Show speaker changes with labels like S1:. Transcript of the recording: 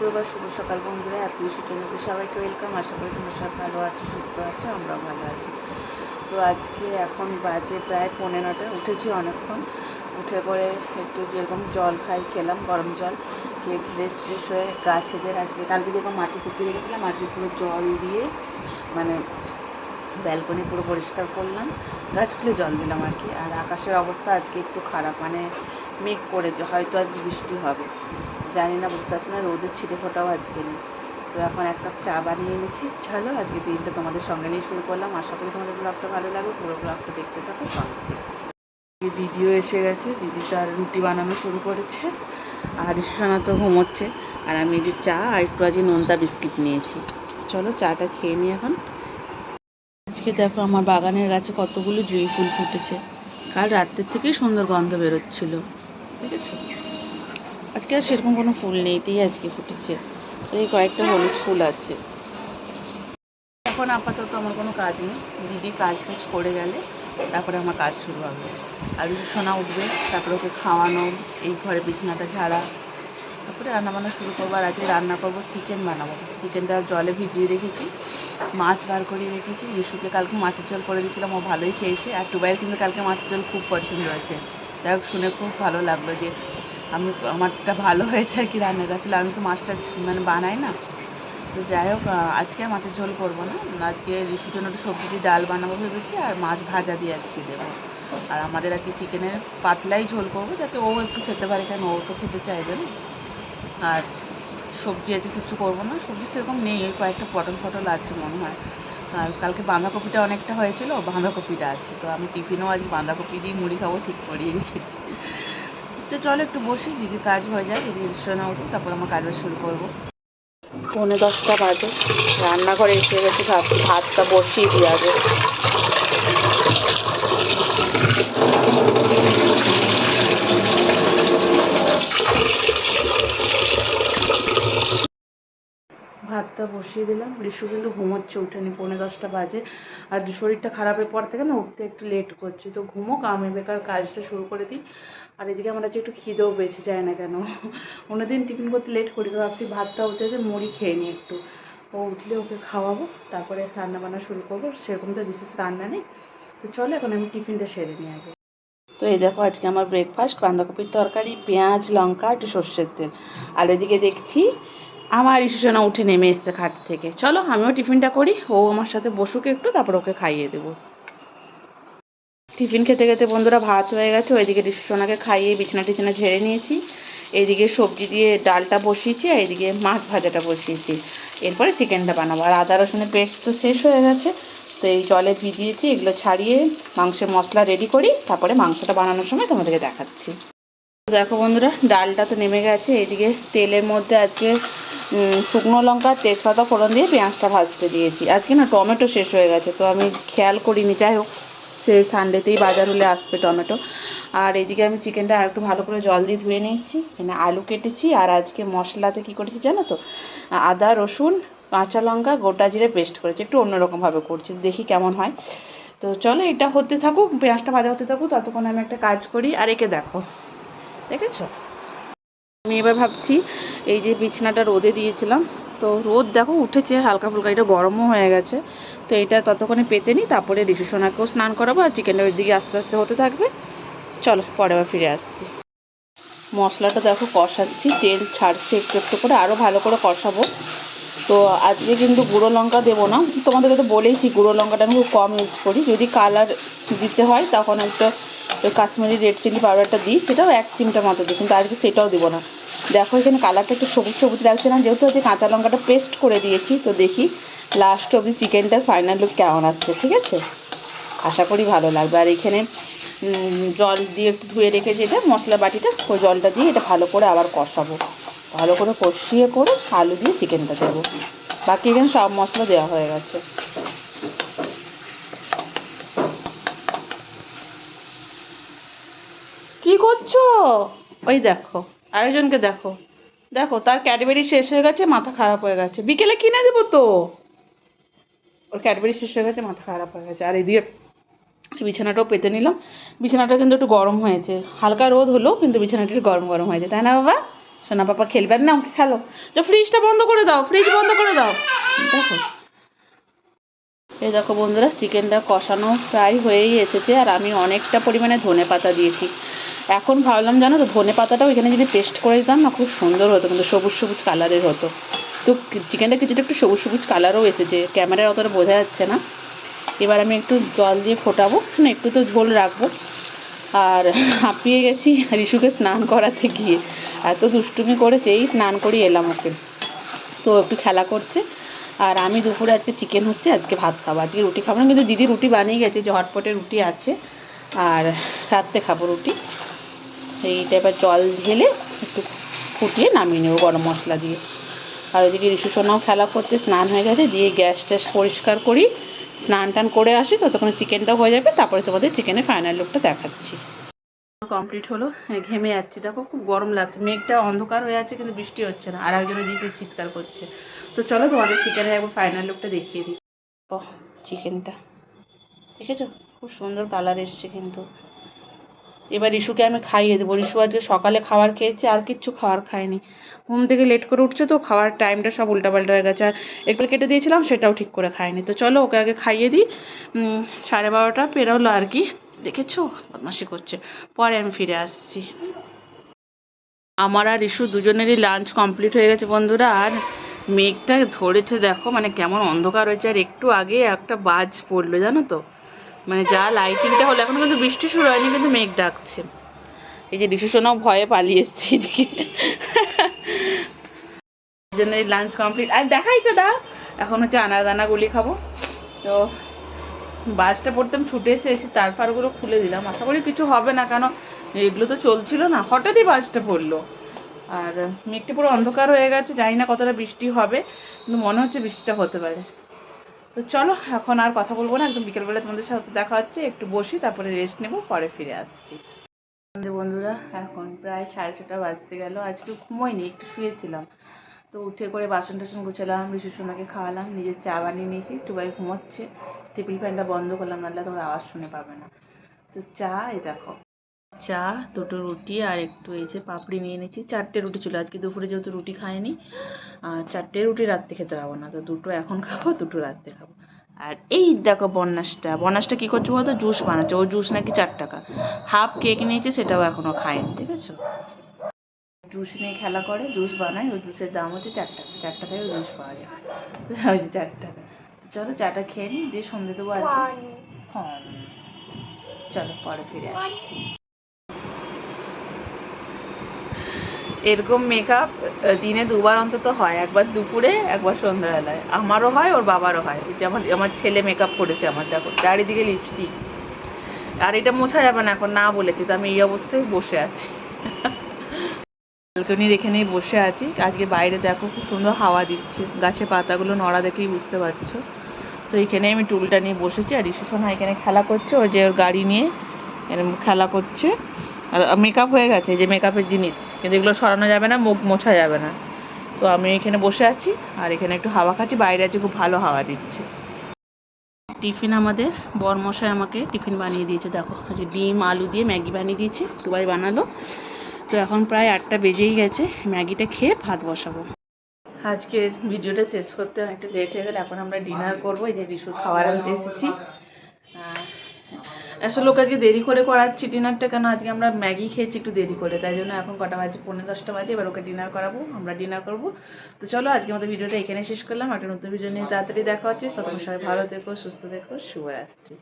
S1: শুক্রবার শুভ সকাল বন্ধুরা হ্যাপি সুটনাতে সবাইকে ওয়েলকাম আশা করি তোমরা সব ভালো আছো, সুস্থ আছো, আমরাও ভালো আছি। তো আজকে এখন বাজে প্রায় পনেরো নটা উঠেছি অনেকক্ষণ। উঠে পরে একটু যেরকম জল খাই, খেলাম গরম জল, খেয়ে ফ্রেশ ফ্রেশ হয়ে গাছেদের আজকে, কালকে যেরকম মাটি কুপিয়ে রেখেছিলাম আজকে পুরো জল দিয়ে মানে ব্যালকনি পুরো পরিষ্কার করলাম, গাছগুলো জল দিলাম আর কি। আর আকাশের অবস্থা আজকে একটু খারাপ মানে মেঘ করেছে, হয়তো আজকে বৃষ্টি হবে। জানি না বুঝতে পারছি না, রোদের ছিটে ফোটাও আজকে নেই। তো এখন এক কাপ চা বানিয়ে এনেছি। চলো, আজকে দিনটা তোমাদের সঙ্গে নিয়ে শুরু করলাম। আশা করি তোমাদের ব্লগটা ভালো লাগবে, পুরো ব্লগটা দেখতে থাকো, সঙ্গে দিদিও এসে গেছে, দিদি তার রুটি বানানো শুরু করেছে, আর ঈশ্বনা তো ঘুমোচ্ছে। আর আমি এই যে চা, আর একটু আজকে নোনতা বিস্কিট নিয়েছি। চলো, চাটা খেয়ে নিই এখন। আজকে দেখো, আমার বাগানের গাছে কতগুলো জুঁই ফুল ফুটেছে। কাল রাত্রের থেকেই সুন্দর গন্ধ বেরোচ্ছিল। ঠিক আছে? আজকে আর সেরকম কোনো ফুল নেই এটাই আজকে ফুটেছে। এই কয়েকটা হলুদ ফুল আছে। এখন আপাতত আমার কোনো কাজ নেই। দিদি কাজ টাজ করে গেলে তারপরে আমার কাজ শুরু হবে। আর সোনা উঠবে, তারপরে ওকে খাওয়ানো, এই ঘরে বিছানাটা ঝাড়া, তারপরে রান্নাবান্না শুরু করব। আর আজকে রান্না করব, চিকেন বানাবো। চিকেনটা জলে ভিজিয়ে রেখেছি, মাছ বার করে রেখেছি। ইস্যুকে কালকে মাছের ঝোল করে দিয়েছিলাম, ও ভালোই খেয়েছে। আর টুবাইয়ের কিন্তু কালকে মাছের ঝোল খুব পছন্দ হয়েছে। যাই শুনে খুব ভালো লাগল যে আমি আমারটা ভালো হয়েছে আর কি রান্নাটা আসলে আমি তো মাছটা মানে বানাই না। তো যাই হোক আজকে মাছের ঝোল করব না। আজকে রিসুর জন্য একটু সবজি দিয়ে ডাল বানাবো ভেবেছি, আর মাছ ভাজা দিয়ে আজকে দেবো। আর আমাদের আজকে চিকেনের পাতলাই ঝোল করব, যাতে ও একটু খেতে পারে কেন ও তো খেতে চাইবে না। আর সবজি আজকে কিছু করব না। সবজি সেরকম নেই, ওই কয়েকটা পটল ফটল আছে মনে হয়। আর কালকে বাঁধাকপিটা অনেকটা হয়েছিল, বাঁধাকপিটা আছে। তো আমি টিফিনেও আজ বাঁধাকপি দিয়ে মুড়ি খাব, ঠিক করিয়ে রেখেছি। তো চলো একটু বসি, দিদির কাজ হয়ে যায় দিদি রিসোনা উঠুক তারপর আমার কাজ শুরু করব। পৌনে দশটা বাজে, রান্নাঘরে এসে গেছি ভাতটা বসিয়ে দিয়ে আগে। ভাতটা বসিয়ে দিলাম। রিশু কিন্তু ঘুমোচ্ছে, উঠেনি, পৌনে দশটা বাজে। আর শরীরটা খারাপের পর থেকে না উঠতে একটু লেট করছি। তো ঘুমোক, আমি বেকার কাজটা শুরু করে দিই। আর এদিকে আমার আজকে একটু খিদেও পেয়েছে যায় না কেন। অন্যদিন টিফিন করতে লেট করি, তো ভাবছি ভাতটা উঠে মুড়ি খেয়ে নিই একটু। ও উঠলে ওকে খাওয়াবো, তারপরে রান্না বান্না শুরু করব। সেরকম তো বিশেষ রান্না নেই। তো চলো, এখন আমি টিফিনটা সেরে নিই আগে। তো এই দেখো, আজকে আমার ব্রেকফাস্ট বাঁধাকপির তরকারি, পেঁয়াজ, লঙ্কা, একটু সর্ষের তেল। আর এদিকে দেখছি আমার ইস্যুসোনা উঠে নেমে এসছে খাট থেকে। চলো, আমিও টিফিনটা করি, ও আমার সাথে বসুক একটু, তারপর ওকে খাইয়ে দেবো। টিফিন খেতে খেতে বন্ধুরা ভাত হয়ে গেছে, ওইদিকে রিসুসোনাকে খাইয়ে বিছানা টিছানা ঝেড়ে নিয়েছি। এইদিকে সবজি দিয়ে ডালটা বসিয়েছি আর এইদিকে মাছ ভাজাটা বসিয়েছি। এরপরে চিকেনটা বানাবো। আর আদা রসুনের পেস্ট তো শেষ হয়ে গেছে, তো এই জলে ভিজিয়েছি, এগুলো ছাড়িয়ে মাংসের মশলা রেডি করি, তারপরে মাংসটা বানানোর সময় তোমাদেরকে দেখাচ্ছি। দেখো বন্ধুরা, ডালটা তো নেমে গেছে, এইদিকে তেলের মধ্যে আজকে শুকনো লঙ্কা, তেজপাতা, ফোড়ন দিয়ে পেঁয়াজটা ভাজতে দিয়েছি। আজকে না টমেটো শেষ হয়ে গেছে, তো আমি খেয়াল করিনি। যাই হোক, সে সানডেতেই বাজার হলে আসবে টমেটো। আর এদিকে আমি চিকেনটা আর একটু ভালো করে জল দিয়ে ধুয়ে নিয়েছি। এখানে আলু কেটেছি, আর আজকে মশলাতে কী করেছি জানো তো? আদা, রসুন, কাঁচা লঙ্কা, গোটা জিরে পেস্ট করেছি। একটু অন্যরকমভাবে করছি, দেখি কেমন হয়। তো চলো, এটা হতে থাকুক, পেঁয়াজটা ভাজা হতে থাকুক, ততক্ষণ আমি একটা কাজ করি। আর একে দেখো, দেখেছ? আমি এবার ভাবছি এই যে বিছানাটা রোদে দিয়েছিলাম। তো রোদ দেখো উঠেছে হালকা ফুলকা এটা গরমও হয়ে গেছে। তো এটা ততক্ষণে পেতে নিই তারপরে ঋষি সোনাকেও স্নান করাবো আর চিকেনটা ওই দিকে আস্তে আস্তে হতে থাকবে। চলো, পরে আবার ফিরে আসছি। মশলাটা দেখো কষাচ্ছি, তেল ছাড়ছে একটু একটু করে আরও ভালো করে কষাবো। তো আজকে কিন্তু গুঁড়ো লঙ্কা দেবো না, তোমাদেরকে তো বলেইছি গুঁড়ো লঙ্কাটা আমি খুব কম ইউজ করি। যদি কালার দিতে হয়, তখন একটা কাশ্মীরি রেড চিলি পাউডারটা দিই, সেটাও এক চিমটা মতো দিই, কিন্তু আজকে সেটাও দেবো না। দেখো এখানে কালারটা একটু সবুজ সবুজ লাগছে না, যেহেতু আজকে কাঁচা লঙ্কাটা পেস্ট করে দিয়েছি, তো দেখি লাস্ট অবধি চিকেনটার ফাইনাল লুক কেমন আসছে, ঠিক আছে? আশা করি ভালো লাগবে। আর এখানে জল দিয়ে একটু ধুয়ে রেখেছি এটা, মশলা বাটিটা ওই জলটা দিয়ে এটা ভালো করে আবার কষাবো। ভালো করে কষিয়ে করে আলু দিয়ে চিকেনটা দেবো। বাকি এখানে সব মশলা দেওয়া হয়ে গেছে। কি করছ? ওই দেখো। আরেকজনকে দেখো। দেখো, তার ক্যাডবেরি শেষ হয়ে গেছে, মাথা খারাপ হয়ে গেছে। বিকেলে কিনে দেবো তো? ওর ক্যাডবেরি শেষ হয়ে গেছে, মাথা খারাপ হয়ে গেছে। আর এদিকে বিছানাটাও পেতে নিলাম। বিছানাটা কিন্তু একটু গরম হয়েছে। হালকা রোদ হলো, কিন্তু বিছানাটা একটু গরম গরম হয়েছে। তাই না, বাবা? সোনা পাপা খেলবে না, আমাকে খেলো। তো ফ্রিজটা বন্ধ করে দাও ফ্রিজ বন্ধ করে দাও। দেখো। এই দেখো বন্ধুরা চিকেনটা কষানো প্রায় হয়েই এসেছে, আর আমি অনেকটা পরিমাণে ধনে পাতা দিয়েছি। এখন ভাবলাম, জানো তো, ধনে পাতাটাও এখানে যদি পেস্ট করে দিতাম না, খুব সুন্দর হতো, কিন্তু সবুজ সবুজ কালারের হতো। তো চিকেনটা কিছুটা একটু সবুজ সবুজ কালারও এসেছে ক্যামেরায় অতটা বোঝা যাচ্ছে না। এবার আমি একটু জল দিয়ে ফোটাবো, না, একটু তো ঝোল রাখব। আর হাঁপিয়ে গেছি রিশুকে স্নান করাতে গিয়ে। এত দুষ্টুমি করেছে, এই স্নান করিয়ে এলাম ওকে। তো একটু খেলা করছে। আর আমি দুপুরে আজকে চিকেন হচ্ছে, আজকে ভাত খাব। আজকে রুটি খাব না, কিন্তু দিদি রুটি বানিয়ে গেছে, যে হটপটে রুটি আছে। আর রাত্রে খাব রুটি। এইটা এবার জল ঢেলে একটু ফুটিয়ে নামিয়ে নেব গরম মশলা দিয়ে। আর ওইদিকে রিশু সোনাও খেলা করছে স্নান হয়ে গেছে, দিয়ে গ্যাস ট্যাস পরিষ্কার করি। স্নান টান করে আসি, ততক্ষণে চিকেনটাও হয়ে যাবে, তারপরে তোমাদের চিকেনের ফাইনাল লুকটা দেখাচ্ছি। কমপ্লিট হলো ঘেমে যাচ্ছি। দেখো খুব গরম লাগছে, মেঘটা অন্ধকার হয়ে আছে কিন্তু বৃষ্টি হচ্ছে না, আর একজন ওদিকে চিৎকার করছে। তো চলো তোমাদের চিকেনের একবার ফাইনাল লুকটা দেখিয়ে দিই। ও চিকেনটা। দেখেছ? খুব সুন্দর কালার এসছে কিন্তু। এবার ইস্যুকে আমি খাইয়ে দেবো। ইস্যু আজকে সকালে খাবার খেয়েছে, আর কিচ্ছু খাবার খায়নি। ঘুম থেকে লেট করে উঠছে তো, খাওয়ার টাইমটা সব উল্টাপাল্টা হয়ে গেছে। আর একটু কেটে দিয়েছিলাম, সেটাও ঠিক করে খায়নি। তো চলো, ওকে আগে খাইয়ে দিই। সাড়ে বারোটা পেরোলো আর কি। দেখেছ? বদমাসি করছে। পরে আমি ফিরে আসছি। আমার আর ইস্যু দুজনেরই লাঞ্চ কমপ্লিট হয়ে গেছে বন্ধুরা। আর মেঘটা ধরেছে, দেখো মানে কেমন অন্ধকার হয়েছে। আর একটু আগে একটা বাজ পড়ল, জানো তো? মানে যা লাইটিংটা হলো এখন কিন্তু বৃষ্টি শুরু হয়নি কিন্তু মেঘ ডাকছে। এই যে ডিসিশনও ভয়ে পালিয়ে এসছে এদিকে। জন্য এই লাঞ্চ কমপ্লিট আর দেখাই তো দা এখন হচ্ছে আনা দানা গুলি খাব। তো বাসটা পড়তাম ছুটে এসে এসে তার ফারগুলো খুলে দিলাম। আশা করি কিছু হবে না কেন এগুলো তো চলছিল না। হঠাৎই বাসটা পড়ল। আর মেঘটা পুরো অন্ধকার হয়ে গেছে জানি না কতটা বৃষ্টি হবে কিন্তু মনে হচ্ছে বৃষ্টিটা হতে পারে। তো চলো, এখন আর কথা বলব না। একদম বিকেলবেলা তোমাদের সাথে দেখা হচ্ছে, একটু বসি, তারপরে রেস্ট নেব, পরে ফিরে আসছি। আমাদের বন্ধুরা, এখন প্রায় সাড়ে ছটা বাজতে গেল, আজকে ঘুমোইনি, একটু শুয়েছিলাম। তো উঠে করে বাসন টাসন গুছালাম ঋষু সোনাকে খাওয়ালাম, নিজের চা বানিয়ে নিয়েছি টুবাই ঘুমোচ্ছে। টেবিল ফ্যানটা বন্ধ করলাম, নাহলে তোমরা আওয়াজ শুনে পাবে না। তো চা, এই দেখো চা দুটো রুটি আর একটু এই যে পাপড়ি নিয়ে নিয়েছি চারটে রুটি ছিল। আজকে দুপুরে যেহেতু রুটি খাইনি আর চারটে রুটি রাত্রে খেতে পারব না। তো দুটো এখন খাব দুটো রাত্রে খাব। আর এই দেখো বন্যাসটা। বন্যাসটা কী করছে বলতো? জুস বানাচ্ছে। ও জুস নাকি চার টাকা। হাফ কেক নিয়েছে সেটাও এখনও খায়নি ঠিক আছে জুস নিয়ে খেলা করে জুস বানায় ওই জুসের দাম হচ্ছে চার টাকা। চার টাকায় ওই জুস পাওয়া যায়। ওই যে চার টাকা। চলো চাটা খেয়ে নিই দিয়ে সন্ধে দেবো আর চলো পরে ফিরে আসছি এরকম মেকআপ দিনে দুবার অন্তত হয়। একবার দুপুরে, একবার সন্ধ্যাবেলায়। আমারও হয়, ওর বাবারও হয়। এই যে আমার ছেলে মেকআপ করেছে আমার, দেখো, চারিদিকে লিপস্টিক আর এটা মোছা যাবে না এখন, না বলেছি তো আমি এই অবস্থায় বসে আছি। ব্যালকনির এখানেই বসে আছি। আজকে বাইরে দেখো, খুব সুন্দর হাওয়া দিচ্ছে। গাছে পাতাগুলো নড়া দেখেই বুঝতে পারছ। তো এখানে আমি টুলটা নিয়ে বসেছি, আর ইস্যুসোনা এখানে খেলা করছে, ওর যে ওর গাড়ি নিয়ে খেলা করছে। আর মেকআপ হয়ে গেছে যে মেকআপের জিনিস। কিন্তু এগুলো সরানো যাবে না, মুখ মোছা যাবে না। তো আমি এখানে বসে আছি, আর এখানে একটু হাওয়া খাচ্ছি, বাইরে আছে, খুব ভালো হাওয়া দিচ্ছে। টিফিন আমাদের, বরমশাই আমাকে টিফিন বানিয়ে দিয়েছে, দেখো। যে ডিম, আলু দিয়ে ম্যাগি বানিয়ে দিয়েছে দুবাই বানালো। তো এখন প্রায় আটটা বেজেই গেছে, ম্যাগিটা খেয়ে ভাত বসাবো। আজকে ভিডিওটা শেষ করতে অনেকটা লেট হয়ে গেলে, এখন আমরা ডিনার করব, এই যে রিসুর খাবার আনতে এসেছি। আসলে লোক আজকে দেরি করে করাচ্ছি ডিনারটা কেন? আজকে আমরা ম্যাগি খেয়েছি একটু দেরি করে, তাই জন্য এখন কটা বাজে? পনেরো দশটা বাজে, এবার ওকে ডিনার করাবো, আমরা ডিনার করব। তো চলো আজকে আমাদের ভিডিওটা এখানে শেষ করলাম। একটা নতুন ভিডিও নিয়ে তাড়াতাড়ি দেখা হচ্ছে। ততক্ষণ সবাই ভালো থেকো, সুস্থ থেকো, শুভরাত্রি।